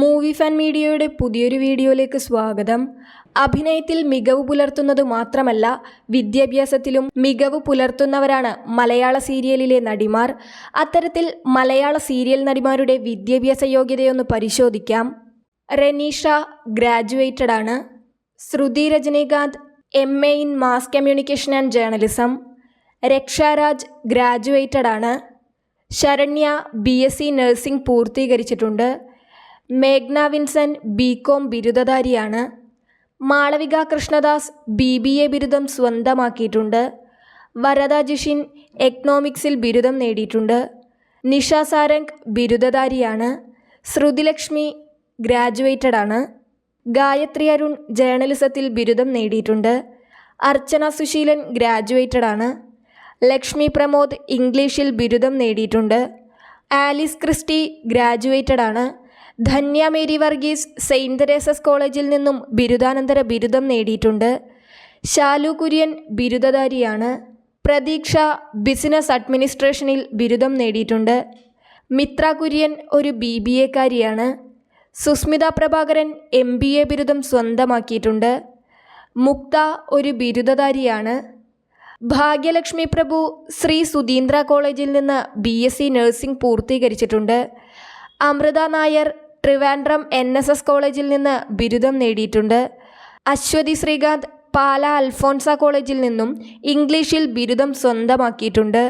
Movie fan മീഡിയയുടെ പുതിയൊരു വീഡിയോയിലേക്ക് സ്വാഗതം. അഭിനയത്തിൽ മികവ് പുലർത്തുന്നത് മാത്രമല്ല വിദ്യാഭ്യാസത്തിലും മികവ് പുലർത്തുന്നവരാണ് മലയാള സീരിയലിലെ നടിമാർ. അത്തരത്തിൽ മലയാള സീരിയൽ നടിമാരുടെ വിദ്യാഭ്യാസ യോഗ്യതയൊന്ന് പരിശോധിക്കാം. റെനീഷ ഗ്രാജുവേറ്റഡ് ആണ്. Sruthi Rajinikanth M A in mass communication and journalism. Raksharaj graduated ആണ്. Saranya B S C nursing പൂർത്തീകരിച്ചിട്ടുണ്ട്. മേഘ്ന Vinson B com ബിരുദധാരിയാണ്. Malavika Krishnadas B B A ബിരുദം സ്വന്തമാക്കിയിട്ടുണ്ട്. വരദ ജിഷിൻ എക്കണോമിക്സിൽ ബിരുദം നേടിയിട്ടുണ്ട്. നിഷ സാരംഗ് ബിരുദധാരിയാണ്. ശ്രുതിലക്ഷ്മി ഗ്രാജുവേറ്റഡ് ആണ് ഗായത്രി അരുൺ ജേർണലിസത്തിൽ ബിരുദം നേടിയിട്ടുണ്ട്. അർച്ചന സുശീലൻ ഗ്രാജുവേറ്റഡ് ആണ് ലക്ഷ്മി പ്രമോദ് ഇംഗ്ലീഷിൽ ബിരുദം നേടിയിട്ടുണ്ട്. ആലിസ് ക്രിസ്റ്റി ഗ്രാജുവേറ്റഡ് ആണ് Dhanya Mary Varghese Saint Teresa's കോളേജിൽ നിന്നും ബിരുദാനന്തര ബിരുദം നേടിയിട്ടുണ്ട്. ശാലു കുര്യൻ ബിരുദധാരിയാണ്. പ്രതീക്ഷ ബിസിനസ് അഡ്മിനിസ്ട്രേഷനിൽ ബിരുദം നേടിയിട്ടുണ്ട്. മിത്ര കുര്യൻ ഒരു B B എക്കാരിയാണ്. Susmitha Prabhakaran M B A ബിരുദം സ്വന്തമാക്കിയിട്ടുണ്ട്. മുക്ത ഒരു ബിരുദധാരിയാണ്. ഭാഗ്യലക്ഷ്മി പ്രഭു ശ്രീ സുധീന്ദ്ര കോളേജിൽ നിന്ന് B S C nursing പൂർത്തീകരിച്ചിട്ടുണ്ട്. Amritha Nair Trivandrum N S S കോളേജിൽ നിന്ന് ബിരുദം നേടിയിട്ടുണ്ട്. അശ്വതി ശ്രീകാന്ത് പാല അൽഫോൺസ കോളേജിൽ നിന്നും ഇംഗ്ലീഷിൽ ബിരുദം സ്വന്തമാക്കിയിട്ടുണ്ട്.